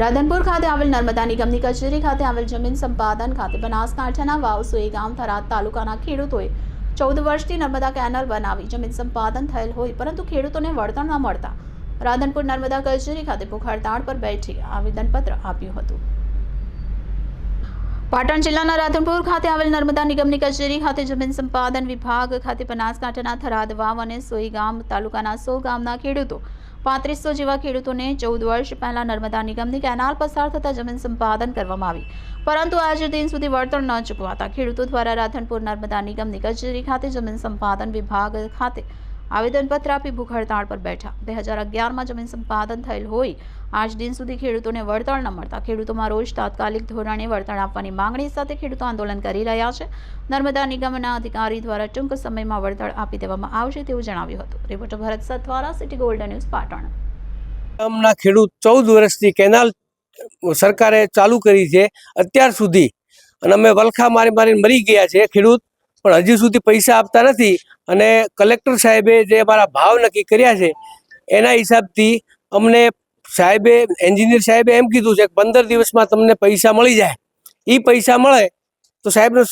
રાધનપુર ખાતે આવેલ નર્મદા નિગમની કચેરી ખાતે આવેલ જમીન સંપાદન ખાતે બનાસકાંઠાના વાવસોઈ ગામ થરાદ તાલુકાના ખેડૂતોએ ચૌદ વર્ષથી નર્મદા કેનાલ બનાવી જમીન સંપાદન થયેલ હોય, પરંતુ ખેડૂતોને વળતર ન મળતા રાધનપુર નર્મદા કચેરી ખાતે ભૂખ પર બેઠી આવેદનપત્ર આપ્યું હતું. પાટણ જિલ્લાના રાધનપુર ખાતે આવેલ નર્મદા નિગમની કચેરી ખાતે જમીન સંપાદન વિભાગ ખાતે બનાસકાંઠાના થરાદ વાવ અને સોઈ ગામ તાલુકાના સો ગામના ખેડૂતો પાંત્રીસો જેવા ખેડૂતોને ચૌદ વર્ષ પહેલા નર્મદા નિગમની કેનાલ પસાર થતા જમીન સંપાદન કરવામાં આવી. પરંતુ આજે દિન સુધી વળતર ન ચૂકવાતા ખેડૂતો દ્વારા રાધનપુર નર્મદા નિગમની કચેરી ખાતે જમીન સંપાદન વિભાગ ખાતે આવેદનપત્ર આપી ભૂખ હડતાળ પર બેઠા. બે હજાર અગિયારમાં જમીન સંપાદન થયેલ હોય, આજ દિન સુધી ખેડૂતોને વળતર ન મળતા. ખેડૂતોમાં રોજ તાત્કાલિક ધોરણે વળતર આપવાની માંગણી સાથે ખેડૂતો આંદોલન કરી રહ્યા છે. નર્મદા નિગમના અધિકારી દ્વારા ટૂંક સમયમાં વળતર આપી દેવામાં આવશે તેવું જણાવ્યું હતું. Reporter Bharat Sathwara, city golden news, Patan. ગામના ખેડૂત ચૌદ વર્ષથી કેનાલ સરકારે ચાલુ કરી છે અત્યાર સુધી. અને અમે વલખા મારી મારીને મરી ગયા છે ખેડૂત. પણ હજી સુધી પૈસા આપતા નથી અને કલેક્ટર સાહેબે જે અમારા ભાવ નક્કી કર્યા છે, એના હિસાબથી અમને સાહેબે, એન્જિનિયર સાહેબે એમ કીધું છે કે પંદર દિવસમાં તમને પૈસા મળી જાય. એ પૈસા મળે તો સાહેબનો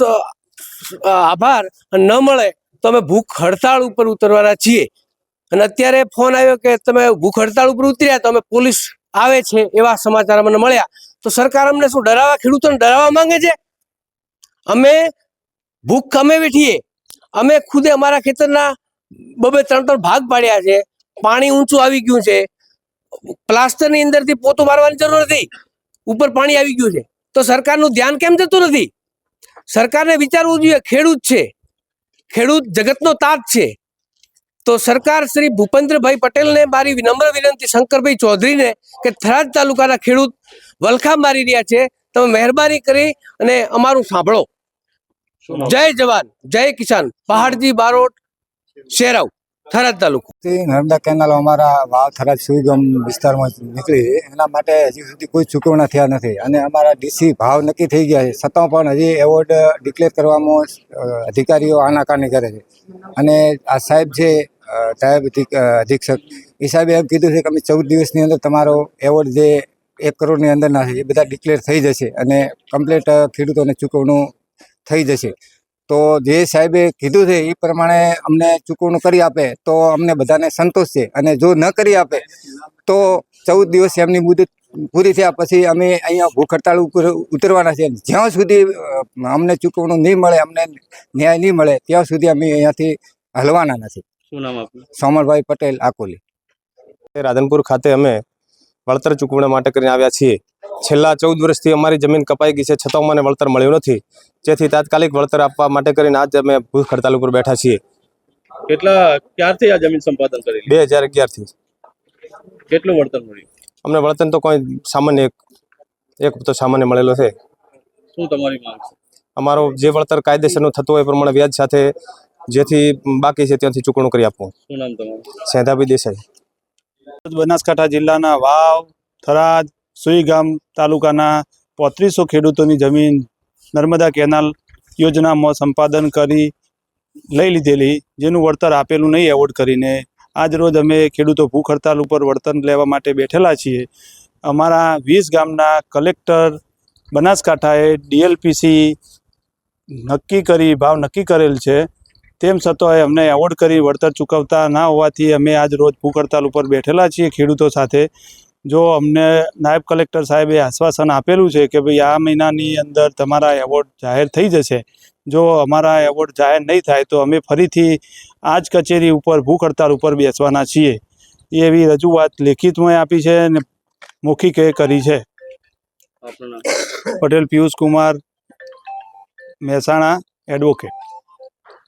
આભાર ન મળે તો અમે ભૂખ હડતાળ ઉપર ઉતરવાના છીએ. અને અત્યારે ફોન આવ્યો કે તમે ભૂખ હડતાળ ઉપર ઉતર્યા તો અમે પોલીસ આવે છે એવા સમાચાર અમને મળ્યા. તો સરકાર અમને શું ડરાવવા, ખેડૂતોને ડરાવવા માંગે છે? અમે ભૂખ અમે વેઠીએ અમે ખુદે અમારા ખેતરના બબે ત્રણ ત્રણ ભાગ પાડ્યા છે. પાણી ઊંચું આવી ગયું છે. પ્લાસ્ટરની અંદરથી પોતું મારવાની જરૂર નથી. ઉપર પાણી આવી ગયું છે. તો સરકારનું ધ્યાન કેમ જતું નથી? સરકારને વિચારવું જોઈએ, ખેડૂત છે. ખેડૂત જગતનો તાત છે. તો સરકાર શ્રી ભૂપેન્દ્રભાઈ પટેલને મારી વિનમ્ર વિનંતી શંકરભાઈ ચૌધરીને કે થરાદ તાલુકાના ખેડૂત વલખા મારી રહ્યા છે. તમે મહેરબાની કરી અને અમારું સાંભળો. જય જવાન જય કિસાન. પહાડજી બારોટ શેરાવ થરાદ તાલુકો. નર્મદા કેનાલ અમારા વાવ થરાદ સુઈગમ વિસ્તારમાં નીકળી છે. એના માટે હજી સુધી કોઈ ચૂકવણા થયા નથી. અને અમારા ડીસી ભાવ નક્કી થઈ ગયા છે. છતાં પણ હજી એવોર્ડ ડિક્લેર કરવામાં અધિકારીઓ આનાકાની કરે છે. અને આ સાહેબ છે સાહેબ અધિક્ષક એ સાહેબે એમ કીધું છે કે અમે ચૌદ દિવસની અંદર તમારો એવોર્ડ જે એક કરોડની અંદરના છે એ બધા ડિક્લેર થઈ જશે. અને કમ્પ્લેટ ખેડૂતોને ચૂકવણું થઈ જશે. તો જે સાહેબે કીધું છે એ પ્રમાણે અમને ચૂકવણું કરી આપે તો અમને બધાને સંતોષ છે. અને જો ન કરી આપે તો ચૌદ દિવસ એમની મુદત પૂરી થયા પછી અમે અહીંયા ભૂખ હડતાળ ઉપર ઉતરવાના છે જ્યાં સુધી અમને ચૂકવણું નહીં મળે અમને ન્યાય નહીં મળે ત્યાં સુધી અમે અહીંયાથી હલવાના નથી. શું નામ આપનું? સોમરભાઈ પટેલ આકોલી. રાધનપુર ખાતે અમે વળતર ચૂકવણા માટે કરીને આવ્યા છીએ. છેલ્લા ચૌદ વર્ષથી અમારી જમીન કપાઈ ગઈ છે. છતાં અમને વળતર મળ્યું નથી. જેથી તાત્કાલિક વળતર આપવા માટે કરીને આજે અમે ભૂખ હડતાલ ઉપર બેઠા છીએ. કેટલા ક્યારથી આ જમીન સંપાદન કરી બે હજાર અગિયારથી. કેટલું વળતર મળ્યું? અમને વળતર તો કોઈ સામાન્ય એક એક તો સામાન્ય મળેલો છે. શું તમારી માંગ છે? અમારો જે વળતર કાયદેસરનું થતું હોય એ પ્રમાણે વ્યાજ સાથે જેથી બાકી છે ત્યાંથી ચૂકવણું કરી આપવું. શું નામ તમારું? સેધાભાઈ દેસાઈ. બનાસકાંઠા જિલ્લાના વાવ થરાદ સુઈગામ તાલુકાના પોત્રીસો ખેડૂતોની જમીન નર્મદા કેનાલ યોજનામાં સંપાદન કરી લઈ લીધેલી, જેનું વળતર આપેલું નહીં એવોર્ડ કરીને. આજ રોજ અમે ખેડૂતો ભૂખ હડતાલ ઉપર વળતર લેવા માટે બેઠેલા છીએ. અમારા વીસ ગામના કલેક્ટર બનાસકાંઠાએ ડીએલપીસી નક્કી કરી, ભાવ નક્કી કરેલ છે. તેમ છતાંય અમને એવોર્ડ કરી વળતર ચૂકવતા ના હોવાથી અમે આજ રોજ ભૂખ હડતાલ ઉપર બેઠેલા છીએ ખેડૂતો સાથે. જો અમને નાયબ કલેક્ટર સાહેબે આશ્વાસન આપેલું છે કે ભાઈ આ મહિનાની અંદર તમારા એવોર્ડ જાહેર થઈ જશે જો અમારા એવોર્ડ જાહેર નહીં થાય તો અમે ફરીથી આ જ કચેરી ઉપર ભૂખ હડતાલ ઉપર બેસવાના છીએ. એવી રજૂઆત લેખિતમાં આપી છે અને મૌખિકે કરી છે. પટેલ પિયુષ કુમાર મહેસાણા એડવોકેટ.